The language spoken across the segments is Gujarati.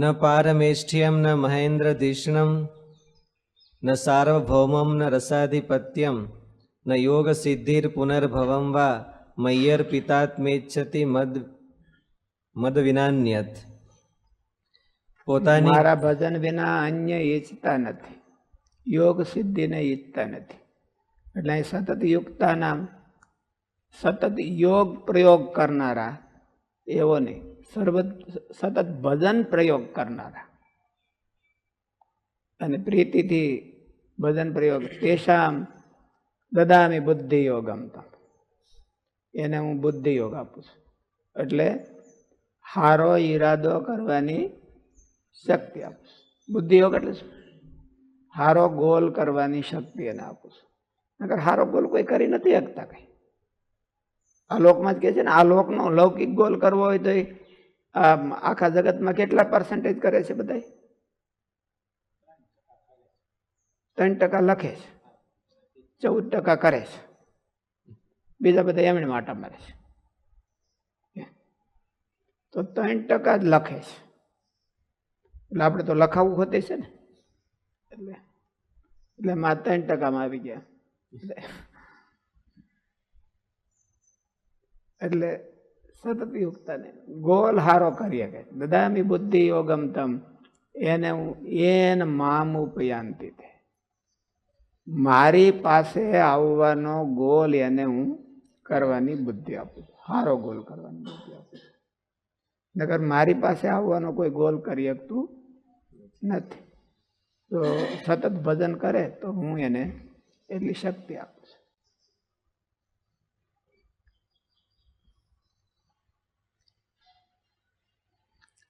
ન પારમેષ્ઠ્યમ ન મહેન્દ્રધિષ્ણમ ન સાર્વભૌમમ ન રસાધિપત્યમ ન યોગ સિદ્ધિર પુનર્ભવમ વા મય્યર પિતાત્મેચ્છતિ મદ મદ વિનાન્યત પોતાની મારા ભજન વિના અન્ય ઈચ્છતા નથી યોગ સિદ્ધિને ઈચ્છતા નથી. એટલે સતત યુક્તાના, સતત યોગ પ્રયોગ કરનારા એવો નહીં. સર્વ સતત ભજન પ્રયોગ કરનારા. અને પ્રીતિથી ભજન પ્રયોગ તેષામ દદામી બુદ્ધિ યોગમ તમ. એને હું બુદ્ધિ યોગ આપું છું. એટલે હારો ઈરાદો કરવાની શક્તિ આપું છું. બુદ્ધિ યોગ એટલે શું? હારો ગોલ કરવાની શક્તિ એને આપું છું. નકર હારો ગોલ કોઈ કરી નથી શકતા કઈ. આ લોકમાં જ કહે છે ને, આ લોકનો લૌકિક ગોલ કરવો હોય તો એ આખા જગતમાં કેટલા પર્સન્ટેજ કરે છે બધા ત્રણ ટકા લખે છે. ચૌદ ટકા કરે છે. બીજા બધા એમણે માટા મારે છે. તો ત્રણ ટકા જ લખે છે. એટલે આપણે તો લખાવવું હોતે છે ને. એટલે એટલે માં ત્રણ ટકામાં આવી ગયા. એટલે એટલે સતત યુક્તા ને ગોલ હારો કરીએ કે, દદામી બુદ્ધિ યોગમતમ એને હું, એન મામ ઉપયાંતિ તે. મારી પાસે આવવાનો ગોલ એને હું કરવાની બુદ્ધિ આપું હારો ગોલ કરવાની બુદ્ધિ આપું નગર મારી પાસે આવવાનો કોઈ ગોલ કરી શકતું નથી. તો સતત ભજન કરે તો હું એને એટલી શક્તિ આપું છું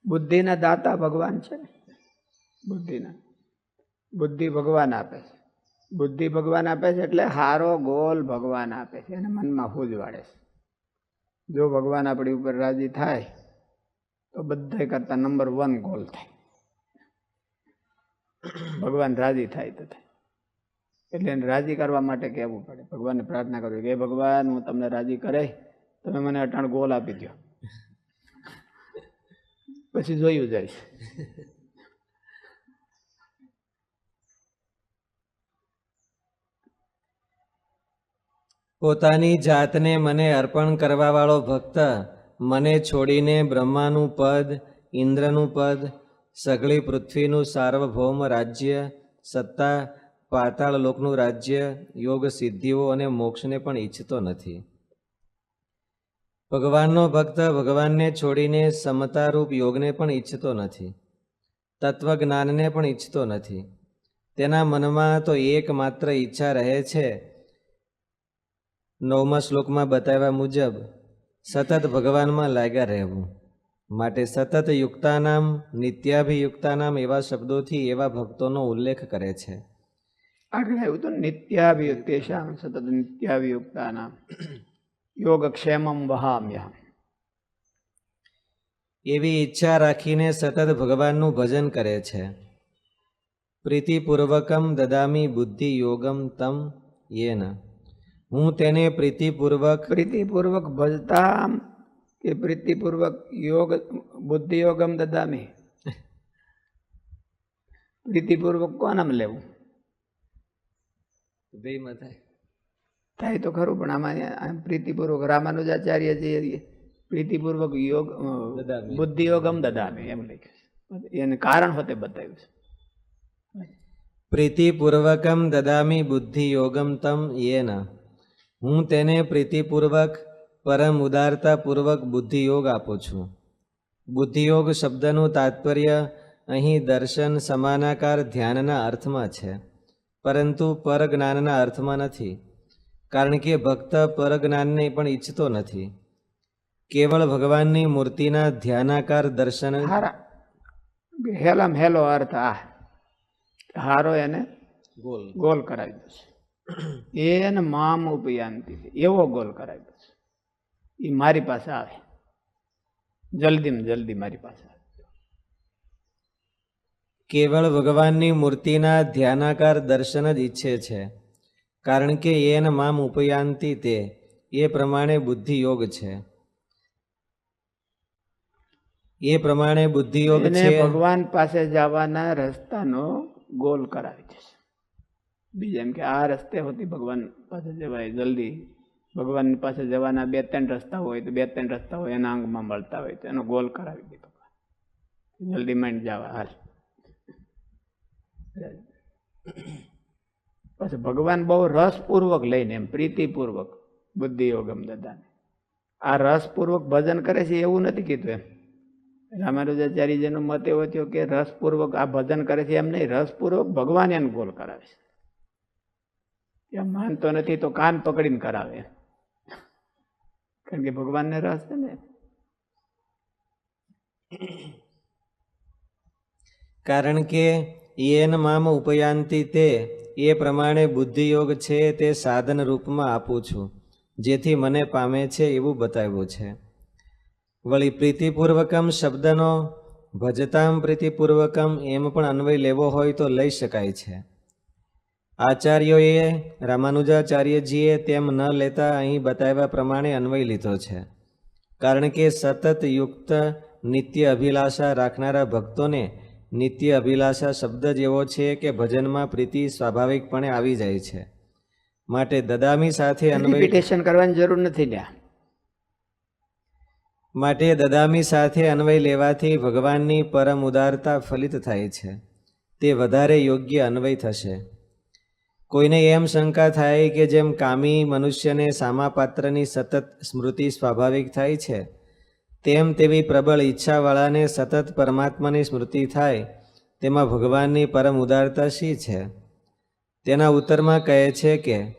બુદ્ધિના દાતા ભગવાન છે. બુદ્ધિના. બુદ્ધિ ભગવાન આપે છે. બુદ્ધિ ભગવાન આપે છે એટલે હારો ગોલ ભગવાન આપે છે અને મનમાં હુજવાડે છે. જો ભગવાન આપણી ઉપર રાજી થાય, તો બધા કરતા નંબર વન ગોલ થાય. ભગવાન રાજી થાય તો થાય. એટલે એને રાજી કરવા માટે કહેવું પડે. ભગવાનને પ્રાર્થના કરવી કે ભગવાન, હું તમને રાજી કરે તમે મને અટાણ ગોલ આપી દો પછી જોયું જાય પોતાની જાતને મને અર્પણ કરવાવાળો ભક્ત મને છોડીને બ્રહ્માનું પદ, ઇન્દ્રનું પદ, સઘળી પૃથ્વીનું સાર્વભૌમ રાજ્ય, સત્તા, પાતાળ લોકનું રાજ્ય, યોગ સિદ્ધિઓ અને મોક્ષને પણ ઈચ્છતો નથી. ભગવાનનો ભક્ત ભગવાનને છોડીને સમતારૂપ યોગને પણ ઈચ્છતો નથી. તત્વજ્ઞાનને પણ ઈચ્છતો નથી. તેના મનમાં તો એકમાત્ર ઈચ્છા રહે છે. નવમા શ્લોકમાં બતાવ્યા મુજબ સતત ભગવાનમાં લાગ્યા રહેવું. માટે સતત યુક્તાનામ, નિત્યાભિયુક્તાનામ એવા શબ્દોથી એવા ભક્તોનો ઉલ્લેખ કરે છે. આગળ આવ્યું તો નિત્યાભિયુક્ત સતત નિત્યાભિયુક્તાનામ? યોગક્ષેમમ વહામ્યહમ એવી ઈચ્છા રાખીને સતત ભગવાનનું ભજન કરે છે. પ્રીતિપૂર્વકમ દદામી બુદ્ધિ યોગમ તમ યેન. હું તેને પ્રીતિપૂર્વક પ્રીતિપૂર્વક ભજતા કે પ્રીતિપૂર્વક યોગ બુદ્ધિ યોગમ દદામી? પ્રીતિપૂર્વક કોનામ લેવું? બેમાં થાય થાય તો ખરું પણ આમાં પ્રીતિપૂર્વક રામાનુજાચાર્ય જે પ્રીતિપૂર્વક યોગ બુદ્ધિયોગમ દદામે એમ લખ્યું છે. એને કારણ હોતે બતાવ્યું છે. પ્રીતિપૂર્વકમ દદામી બુદ્ધિ યોગમ તમ યેન. હું તેને પ્રીતિપૂર્વક પરમ ઉદારતાપૂર્વક બુદ્ધિયોગ આપું છું. બુદ્ધિયોગ શબ્દનું તાત્પર્ય અહીં દર્શન સમાનાકાર ધ્યાનના અર્થમાં છે પરંતુ પરજ્ઞાનના અર્થમાં નથી. કારણ કે ભક્ત પરજ્ઞાનને પણ ઈચ્છતો નથી. કેવળ ભગવાનની મૂર્તિના ધ્યાનાકાર દર્શન હારા. હેલામ હેલો અર્થ આ. હારો એને ગોલ. ગોલ કરાવી દેશે એને મામ ઉપયાંતિ એવો ગોલ કરાવી દેશે એ મારી પાસે આવે. જલ્દીમાં જલ્દી મારી પાસે આવે. કેવળ ભગવાનની મૂર્તિના ધ્યાનાકાર દર્શન જ ઈચ્છે છે. કારણ કે એન મામ ઉપયાંતિ તે એ પ્રમાણે બુદ્ધિ યોગ છે. એ પ્રમાણે બુદ્ધિયોગ છે. ભગવાન પાસે જવાના રસ્તાનો ગોલ કરાવી દેશે. બીજા એમ કે આ રસ્તે હોતી ભગવાન પાસે જવાય જલ્દી. ભગવાન પાસે જવાના બે ત્રણ રસ્તા હોય તો બે ત્રણ રસ્તા હોય એના અંગમાં મળતા હોય તો એનો ગોલ કરાવી દે ભગવાન. જલ્દી માંડ જવા. હાલ. પછી ભગવાન બહુ રસપૂર્વક લઈને એમ, પ્રીતિપૂર્વક બુદ્ધિયોગમ દાદાને આ રસપૂર્વક ભજન કરે છે એવું નથી કીધું એમ. રામાનુજાચાર્યજીનો મત એવો થયો કે રસપૂર્વક આ ભજન કરે છે એમ નહીં, રસપૂર્વક ભગવાન એને ગોલ કરાવે છે. એમ માનતો નથી તો કાન પકડીને કરાવે. કારણ કે ભગવાનને રસ છે ને. કારણ કે યેન મામ ઉપયાંતિ તે એ પ્રમાણે બુદ્ધિયોગ છે તે સાધન રૂપમાં આપું છું, જેથી મને પામે છે એવું બતાવ્યું છે. વળી પ્રીતિપૂર્વકમ શબ્દનો, ભજતામ પ્રીતિપૂર્વકમ એમ પણ અન્વય લેવો હોય તો લઈ શકાય છે. આચાર્યોએ રામાનુજાચાર્યજીએ તેમ ન લેતા અહીં બતાવ્યા પ્રમાણે અન્વય લીધો છે. કારણ કે સતત યુક્ત નિત્ય અભિલાષા રાખનારા ભક્તોને નિત્ય અભિલાષા શબ્દ જ એવો છે કે ભજનમાં પ્રીતિ સ્વાભાવિકપણે આવી જાય છે. માટે દદામી સાથે અન્વય રિપીટેશન કરવાની જરૂર નથી ત્યાં માટે દદામી સાથે અન્વય લેવાથી ભગવાનની પરમ ઉદારતા ફલિત થાય છે. તે વધારે યોગ્ય અન્વય થશે. કોઈને એમ શંકા થાય કે જેમ કામી મનુષ્યને સામા પાત્રની સતત સ્મૃતિ સ્વાભાવિક થાય છે તેમ તેવી પ્રબળ ઈચ્છાવાળાને સતત પરમાત્માની સ્મૃતિ થાય, તેમાં ભગવાનની પરમ ઉદારતા શી છે? તેના ઉત્તરમાં કહે છે કે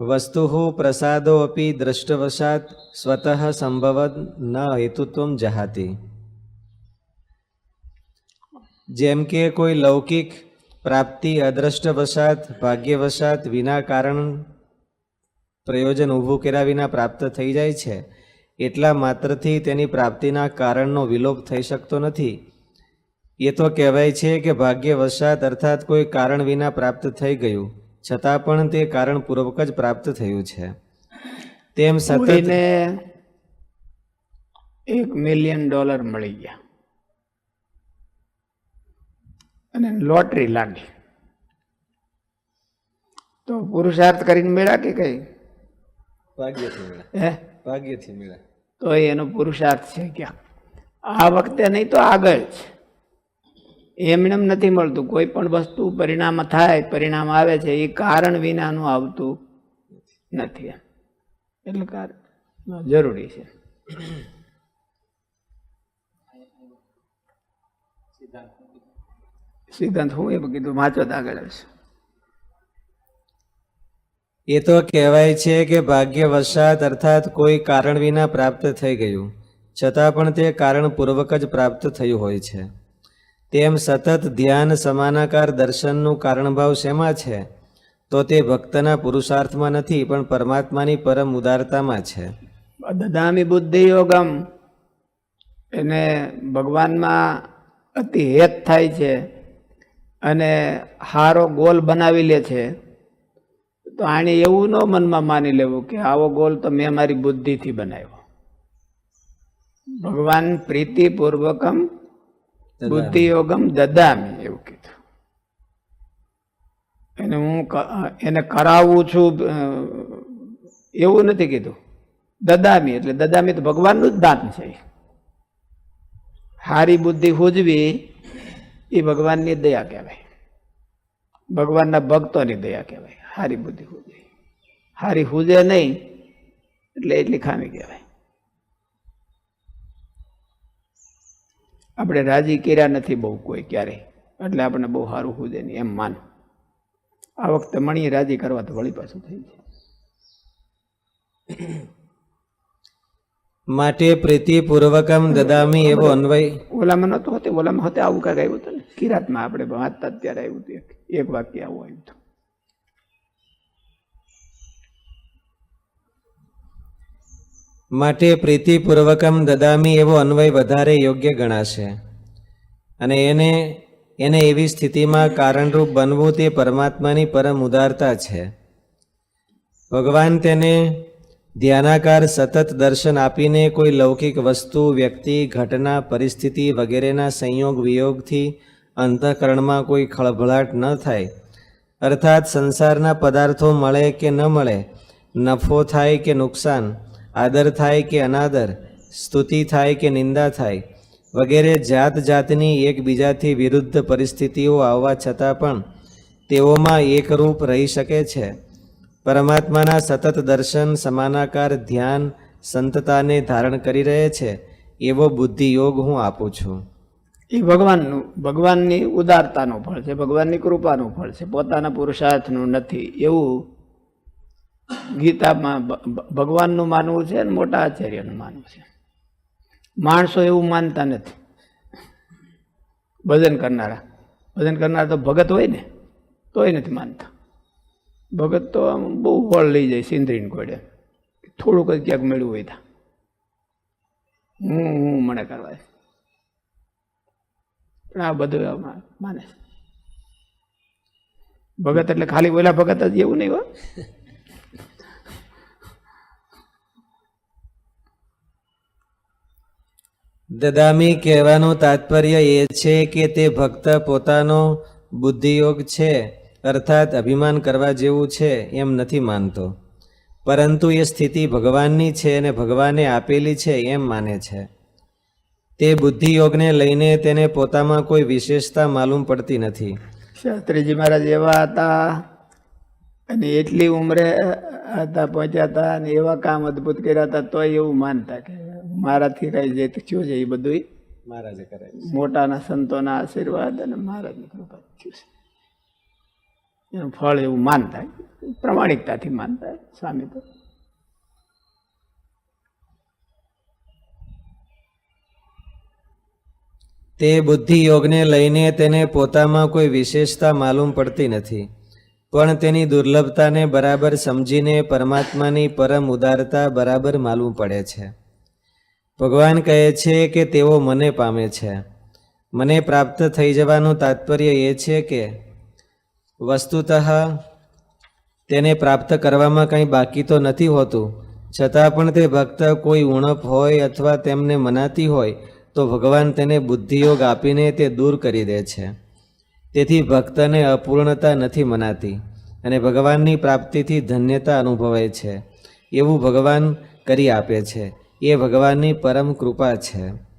વસ્તુ પ્રસાદો અપી દ્રષ્ટવશાત સ્વતઃ સંભવદ ન હેતુત્વમ જહાતી. જેમ કે કોઈ લૌકિક પ્રાપ્તિ અદ્રષ્ટવશાત, ભાગ્યવશાત વિના કારણ પ્રયોજન ઊભું કર્યા વિના પ્રાપ્ત થઈ જાય છે એટલા માત્રથી તેની પ્રાપ્તિના કારણનો વિલોપ થઈ શકતો નથી. એ તો કહેવાય છે કે ભાગ્યવશાત અર્થાત કોઈ કારણ વિના પ્રાપ્ત થઈ ગયું છતાં પણ તે કારણપૂર્વક જ પ્રાપ્ત થયું છે. તેમ સતત એક મિલિયન ડોલર મળી ગયા. અને લોટરી લાગી. તો પુરુષાર્થ કરીને મેળા કે કઈ? ભાગ્યથી મેળા. હે? ભાગ્યથી મળે. તો એનો પુરુષાર્થ છે ક્યાં? આ વખતે નહીં તો આગળ છે. એમને એમ નથી મળતું. કોઈ પણ વસ્તુ પરિણામ થાય, પરિણામ આવે છે, એ કારણ વિનાનું આવતું નથી એટલે કારણ જરૂરી છે. સિદ્ધાંત. હું એમ કીધું, વાંચો આગળ આવશે. એ તો કહેવાય છે કે ભાગ્યવશાત અર્થાત કોઈ કારણ વિના પ્રાપ્ત થઈ ગયું. છતાં પણ તે કારણપૂર્વક જ પ્રાપ્ત થયું હોય છે. તેમ સતત ધ્યાન સમાનાકાર દર્શનનું કારણભાવ શેમાં છે? તો તે ભક્તના પુરુષાર્થમાં નથી, પણ પરમાત્માની પરમ ઉદારતામાં છે. દદામી બુદ્ધિ યોગમ. એને ભગવાનમાં અતિ હેત થાય છે અને હારો ગોલ બનાવી લે છે. તો આણે એવું ન મનમાં માની લેવું કે આવો ગોલ તો મેં મારી બુદ્ધિથી બનાવ્યો. ભગવાન પ્રીતિપૂર્વકમ બુદ્ધિ યોગમ દદામી એવું કીધું. એને હું એને કરાવું છું એવું નથી કીધું. દદામી એટલે દદામી તો ભગવાનનું જ દાન છે. હારી બુદ્ધિ હુજવી એ ભગવાનની દયા કહેવાય. ભગવાનના ભક્તોની દયા કહેવાય. હારી બુદ્ધિ હુજવી હારી હુજે નહીં એટલે એટલી ખામી કહેવાય. આપણે રાજી કર્યા નથી બહુ કોઈ ક્યારેય એટલે આપણને બહુ સારું હુજે નહીં એમ માન. આ વખતે મણીએ રાજી કરવા તો વળી પાછું થઈ જાય. માટે પ્રીતિપૂર્વકમ દદામી એવો અન્વય ઓલામાં નહોતું હોતે ઓલામાં હતો આવું કાંઈક આવ્યું હતું ને? કિરાતમાં આપણે વાંચતા અત્યારે આવ્યું હતું એક એક વાક્ય આવું આવ્યું હતું. માટે પ્રીતિપૂર્વકમ દદામી એવો અન્વય વધારે યોગ્ય ગણાશે. અને એને એને એવી સ્થિતિમાં કારણરૂપ બનવું તે પરમાત્માની પરમ ઉદારતા છે. ભગવાન તેને ધ્યાનાકાર સતત દર્શન આપીને કોઈ લૌકિક વસ્તુ, વ્યક્તિ, ઘટના, પરિસ્થિતિ વગેરેના સંયોગ, વિયોગથી અંતઃકરણમાં કોઈ ખળભળાટ ન થાય. અર્થાત સંસારના પદાર્થો મળે કે ન મળે, નફો થાય કે નુકસાન આદર થાય કે અનાદર, સ્તુતિ થાય કે નિંદા થાય, વગેરે જાત જાતની એકબીજાથી વિરુદ્ધ પરિસ્થિતિઓ આવવા છતાં પણ તેઓમાં એકરૂપ રહી શકે છે. પરમાત્માના સતત દર્શન, સમાનાકાર ધ્યાન, સંતતાને ધારણ કરી રહે છે, એવો બુદ્ધિ યોગ હું આપું છું. એ ભગવાનનું, ભગવાનની ઉદારતાનું ફળ છે, ભગવાનની કૃપાનું ફળ છે, પોતાના પુરુષાર્થનું નથી. એવું ગીતામાં ભગવાનનું માનવું છે અને મોટા આચાર્યનું માનવું છે. માણસો એવું માનતા નથી. ભજન કરનારા. ભજન કરનારા તો ભગત હોય ને, તોય નથી માનતા. ભગત તો આમ બહુ વળ લઈ જાય સિંધરીને કોડે થોડુંક જ ક્યાંક મળ્યું હોય ત્યાં. હું હું મને કરવા પણ આ બધું માને છે. ભગત એટલે ખાલી ઓલા ભગત જ એવું નહીં હોય દદામી કહેવાનું તાત્પર્ય એ છે કે તે ભક્ત પોતાનો બુદ્ધિયોગ છે, અર્થાત અભિમાન કરવા જેવું છે એમ નથી માનતો. પરંતુ એ સ્થિતિ ભગવાનની છે અને ભગવાને આપેલી છે એમ માને છે. તે બુદ્ધિયોગને લઈને તેને પોતામાં કોઈ વિશેષતા માલુમ પડતી નથી. શાસ્ત્રીજી મહારાજ એવા હતા અને એટલી ઉંમરે હતા, પહોંચ્યા હતા અને એવા કામ અદ્ભુત કર્યા હતા તોય એવું માનતા કે મારાથી રહી જાય તો થયું છે એ બધું મહારાજે કરે મોટાના સંતોના આશીર્વાદ અને મહારાજની કૃપા થયું છે. એનું ફળ એવું માનતા પ્રમાણિકતાથી માનતા સ્વામી તો. તે બુદ્ધિ યોગને લઈને તેને પોતામાં કોઈ વિશેષતા માલુમ પડતી નથી. પણ તેની દુર્લભતાને બરાબર સમજીને પરમાત્માની પરમ ઉદારતા બરાબર માલુમ પડે છે. ભગવાન કહે છે કે તેઓ મને પામે છે. મને પ્રાપ્ત થઈ જવાનું તાત્પર્ય એ છે કે વસ્તુતઃ તેને પ્રાપ્ત કરવામાં કંઈ બાકી તો નથી હોતું. છતાં પણ તે ભક્ત કોઈ ઉણપ હોય અથવા તેમને મનાતી હોય, તો ભગવાન તેને બુદ્ધિયોગ આપીને તે દૂર કરી દે છે. તેથી ભક્તને અપૂર્ણતા નથી મનાતી અને ભગવાનની પ્રાપ્તિથી ધન્યતા અનુભવે છે. એવું ભગવાન કરી આપે છે. એ ભગવાનની પરમ કૃપા છે.